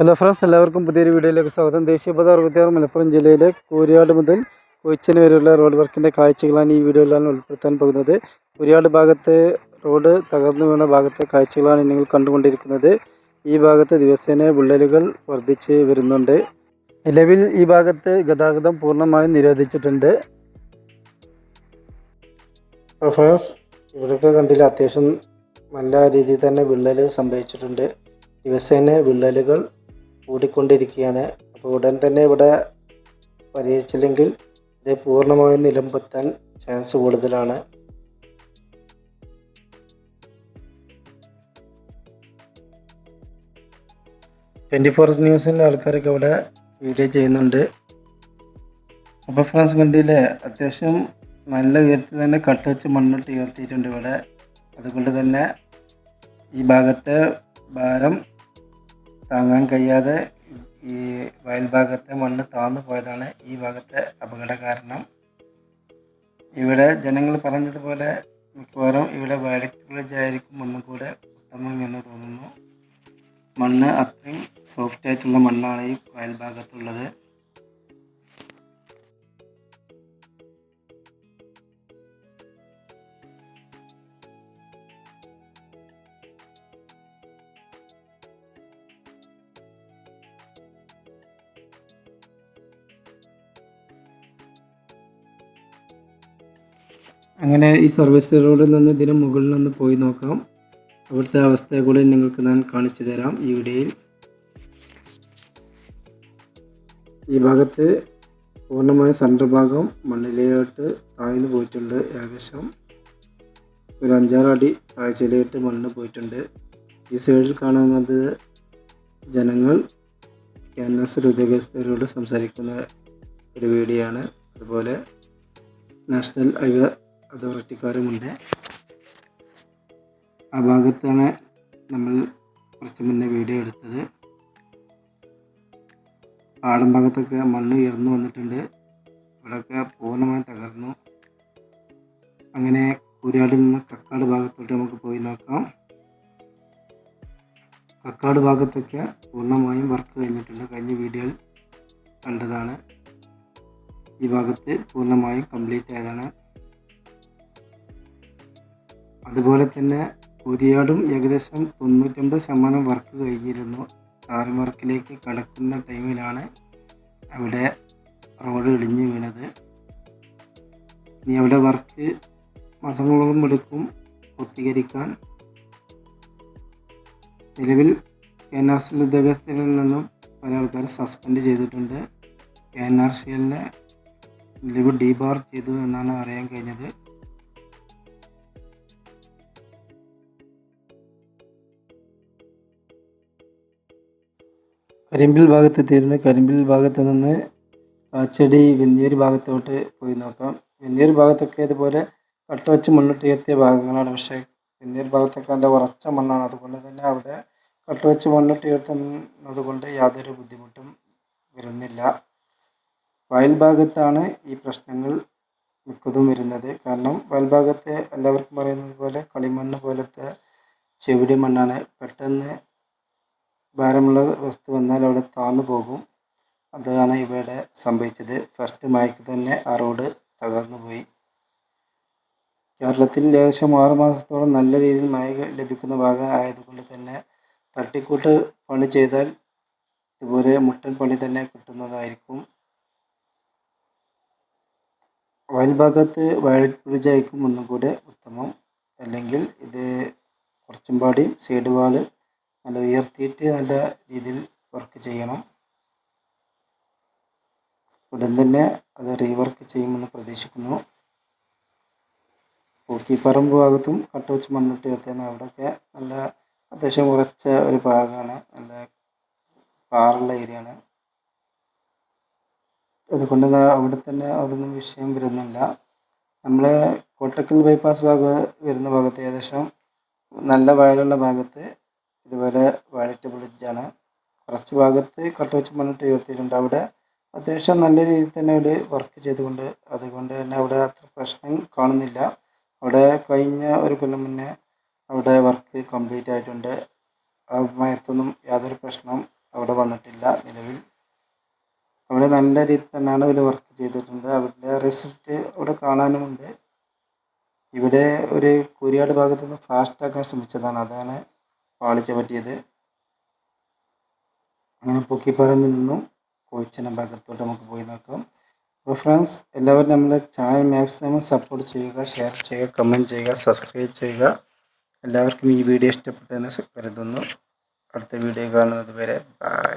Hello friends എല്ലാവർക്കും പുതിയൊരു വീഡിയോയിലേക്ക് സ്വാഗതം. ദേശീയപാത അറുപത്തിയാറ് മലപ്പുറം ജില്ലയിലെ കൂരിയാട് മുതൽ കൊച്ചിന് വരെയുള്ള റോഡ് വർക്കിന്റെ കാഴ്ചകളാണ് ഈ വീഡിയോയിലാണ് ഉൾപ്പെടുത്താൻ പോകുന്നത്. കൂരിയാട് ഭാഗത്തെ റോഡ് തകർന്നു വീണ ഭാഗത്തെ കാഴ്ചകളാണ് നിങ്ങൾ കണ്ടുകൊണ്ടിരിക്കുന്നത്. ഈ ഭാഗത്ത് ദിവസേന വിള്ളലുകൾ വർദ്ധിച്ച് വരുന്നുണ്ട്. നിലവിൽ ഈ ഭാഗത്ത് ഗതാഗതം പൂർണമായും നിരോധിച്ചിട്ടുണ്ട്. ഫ്രണ്ട്സ് ഇവിടെയൊക്കെ കണ്ടില്ല അത്യാവശ്യം നല്ല രീതിയിൽ തന്നെ വിള്ളൽ സംഭവിച്ചിട്ടുണ്ട്. ദിവസേന വിള്ളലുകൾ കൂടിക്കൊണ്ടിരിക്കുകയാണ്. അപ്പോൾ ഉടൻ തന്നെ ഇവിടെ പരിഹരിച്ചില്ലെങ്കിൽ ഇത് പൂർണമായും നിലംപൊത്താൻ ചാൻസ് കൂടുതലാണ്. ട്വന്റി ഫോർ ന്യൂസിന്റെ ആൾക്കാരൊക്കെ ഇവിടെ വീഡിയോ ചെയ്യുന്നുണ്ട്. അപ്പോൾ ഫ്രണ്ട്സ് കണ്ടില്ലേ അത്യാവശ്യം നല്ല ഉയരത്തിൽ തന്നെ കട്ട് വെച്ച് മണ്ണിട്ട് ഉയർത്തിയിട്ടുണ്ട് ഇവിടെ. അതുകൊണ്ട് തന്നെ ഈ ഭാഗത്തെ ഭാരം താങ്ങാൻ കഴിയാതെ ഈ വയൽ ഭാഗത്തെ മണ്ണ് താന്നു പോയതാണ് ഈ ഭാഗത്തെ അപകട കാരണം. ഇവിടെ ജനങ്ങൾ പറഞ്ഞതുപോലെ മിക്കവാറും ഇവിടെ വയലറ്റ് ഒന്നും കൂടെ ഉത്തമം എന്ന് തോന്നുന്നു. മണ്ണ് അത്രയും സോഫ്റ്റ് ആയിട്ടുള്ള മണ്ണാണ് ഈ വയൽ ഭാഗത്തുള്ളത് അങ്ങനെ ഈ സർവീസ് റോഡിൽ നിന്ന് ഇതിന് മുകളിൽ നിന്ന് പോയി നോക്കാം. അവിടുത്തെ അവസ്ഥയെ കൂടി നിങ്ങൾക്ക് ഞാൻ കാണിച്ചു തരാം ഈ വീഡിയോയിൽ. ഈ ഭാഗത്ത് പൂർണമായ സെന്റർ ഭാഗം മണ്ണിലോട്ട് താഴ്ന്നു പോയിട്ടുണ്ട് ഏകദേശം ഒരു അഞ്ചാറ് അടി താഴ്ചയിലോട്ട് മണ്ണ് പോയിട്ടുണ്ട്. ഈ സൈഡിൽ കാണുന്നത് ജനങ്ങൾ ക്യാൻവാസ് ഉദ്യോഗസ്ഥരോട് സംസാരിക്കുന്ന ഒരു വീഡിയോ ആണ്. അതുപോലെ നാഷണൽ ഹൈവേ അതോറിറ്റിക്കാരുമുണ്ട് ആ ഭാഗത്താണ് നമ്മൾ കുറച്ച് മുന്നേ വീഡിയോ എടുത്തത്. പാടം ഭാഗത്തൊക്കെ മണ്ണ് ഉയർന്നു വന്നിട്ടുണ്ട്. ഇവിടെയൊക്കെ പൂർണമായി തകർന്നു. അങ്ങനെ കൂരാടിൽ നിന്ന് കക്കാട് ഭാഗത്തോട്ട് നമുക്ക് പോയി നോക്കാം. കക്കാട് ഭാഗത്തൊക്കെ പൂർണമായും വർക്ക് കഴിഞ്ഞിട്ടുണ്ട്. കഴിഞ്ഞ വീഡിയോയിൽ കണ്ടതാണ്. ഈ ഭാഗത്ത് പൂർണമായും കംപ്ലീറ്റ് ആയതാണ്. അതുപോലെ തന്നെ കുരിയാടും ഏകദേശം തൊണ്ണൂറ്റൊമ്പത് ശതമാനം വർക്ക് കഴിഞ്ഞിരുന്നു. ടാറിംഗ് വർക്കിലേക്ക് കടക്കുന്ന ടൈമിലാണ് അവിടെ റോഡ് ഇടിഞ്ഞു വീണത്. ഇനി അവിടെ വർക്ക് മാസങ്ങളോളം എടുക്കും പൂർത്തീകരിക്കാൻ. നിലവിൽ കെ എൻ ആർ സി ഉദ്യോഗസ്ഥരിൽ നിന്നും പല ആൾക്കാർ സസ്പെൻഡ് ചെയ്തിട്ടുണ്ട്. കെ എൻ ആർ സി എല്ലിനെ നിലവിൽ ഡീബാർ ചെയ്തു എന്നാണ് അറിയാൻ കഴിഞ്ഞത്. കരിമ്പിൽ ഭാഗത്തെത്തിയിരുന്നു. കരിമ്പിൽ ഭാഗത്ത് നിന്ന് കാച്ചടി വെന്നിയൂർ ഭാഗത്തോട്ട് പോയി നോക്കാം. വെന്നിയൂർ ഭാഗത്തൊക്കെ ഇതുപോലെ കട്ട വെച്ച് മണ്ണിട്ട് ഉയർത്തിയ ഭാഗങ്ങളാണ്. പക്ഷേ വെന്നിയൂർ ഭാഗത്തൊക്കെ നല്ല ഉറച്ച മണ്ണാണ്. അതുകൊണ്ട് തന്നെ അവിടെ കട്ട വെച്ച് മണ്ണിട്ട് ഉയർത്തുന്നത് കൊണ്ട് യാതൊരു ബുദ്ധിമുട്ടും വരുന്നില്ല. വയൽ ഭാഗത്താണ് ഈ പ്രശ്നങ്ങൾ മിക്കതും വരുന്നത്. കാരണം വയൽ ഭാഗത്തെ എല്ലാവർക്കും പറയുന്നത് പോലെ കളിമണ്ണ് പോലത്തെ ചെവിടി മണ്ണാണ്. പെട്ടെന്ന് ഭാരമുള്ള വസ്തു വന്നാൽ അവിടെ താന്നു പോകും. അതാണ് ഇവിടെ സംഭവിച്ചത്. ഫസ്റ്റ് മഴയ്ക്ക് തന്നെ ആ റോഡ് തകർന്നു പോയി. കേരളത്തിൽ ഏകദേശം ആറ് മാസത്തോളം നല്ല രീതിയിൽ മഴ ലഭിക്കുന്ന ഭാഗം ആയതുകൊണ്ട് തന്നെ തട്ടിക്കൂട്ട് പണി ചെയ്താൽ ഇതുപോലെ മുട്ടൻ പണി തന്നെ കിട്ടുന്നതായിരിക്കും. വയൽഭാഗത്ത് ആയിരിക്കും ഒന്നും കൂടെ ഉത്തമം. അല്ലെങ്കിൽ ഇത് കുറച്ചും പാടി സൈഡ് വാൾ നല്ല ഉയർത്തിയിട്ട് നല്ല രീതിയിൽ വർക്ക് ചെയ്യണം. ഉടൻ തന്നെ അത് റീവർക്ക് ചെയ്യുമെന്ന് പ്രതീക്ഷിക്കുന്നു. പൂക്കിപ്പറമ്പ് ഭാഗത്തും കട്ട വെച്ച് മണ്ണിട്ട് ഉയർത്തിയാൽ അവിടെയൊക്കെ നല്ല അത്യാവശ്യം കുറച്ച ഒരു ഭാഗമാണ്. നല്ല പാറുള്ള ഏരിയയാണ് അതുകൊണ്ട് അവിടെ തന്നെ അവിടെയൊന്നും വിഷയം വരുന്നില്ല. നമ്മൾ കോട്ടക്കൽ ബൈപ്പാസ് ഭാഗം വരുന്ന ഭാഗത്ത് ഏകദേശം നല്ല വയലുള്ള ഭാഗത്ത് ഇതുപോലെ വയലറ്റ് ബ്രിഡ്ജാണ് കുറച്ച് ഭാഗത്ത് കട്ട വെച്ച് മണ്ണിട്ട് ഉയർത്തിയിട്ടുണ്ട്. അവിടെ അത്യാവശ്യം നല്ല രീതിയിൽ തന്നെ അവർ വർക്ക് ചെയ്തുകൊണ്ട് അതുകൊണ്ട് തന്നെ അവിടെ അത്ര പ്രശ്നം കാണുന്നില്ല. അവിടെ കഴിഞ്ഞ ഒരു കൊല്ലം മുന്നേ അവിടെ വർക്ക് കംപ്ലീറ്റ് ആയിട്ടുണ്ട്. ആ മയത്തൊന്നും യാതൊരു പ്രശ്നം അവിടെ വന്നിട്ടില്ല നിലവിൽ. അവിടെ നല്ല രീതിയിൽ തന്നെയാണ് അവർ വർക്ക് ചെയ്തിട്ടുണ്ട്. അവരുടെ റിസൾട്ട് അവിടെ കാണാനുമുണ്ട്. ഇവിടെ ഒരു കുരിയാട് ഭാഗത്തുനിന്ന് ഫാസ്റ്റാക്കാൻ ശ്രമിച്ചതാണ്. അതാണ് പാളിച്ച പറ്റിയത്. അങ്ങനെ പൊക്കിപ്പറമ്പിൽ നിന്നും കോഴിച്ചന ഭാഗത്തോട്ട് നമുക്ക് പോയി നോക്കാം. അപ്പോൾ ഫ്രണ്ട്സ് എല്ലാവരും നമ്മുടെ ചാനൽ മാക്സിമം സപ്പോർട്ട് ചെയ്യുക ഷെയർ ചെയ്യുക കമന്റ് ചെയ്യുക സബ്സ്ക്രൈബ് ചെയ്യുക. എല്ലാവർക്കും ഈ വീഡിയോ ഇഷ്ടപ്പെട്ടെന്ന് കരുതുന്നു. അടുത്ത വീഡിയോ കാണുന്നത് വരെ ബൈ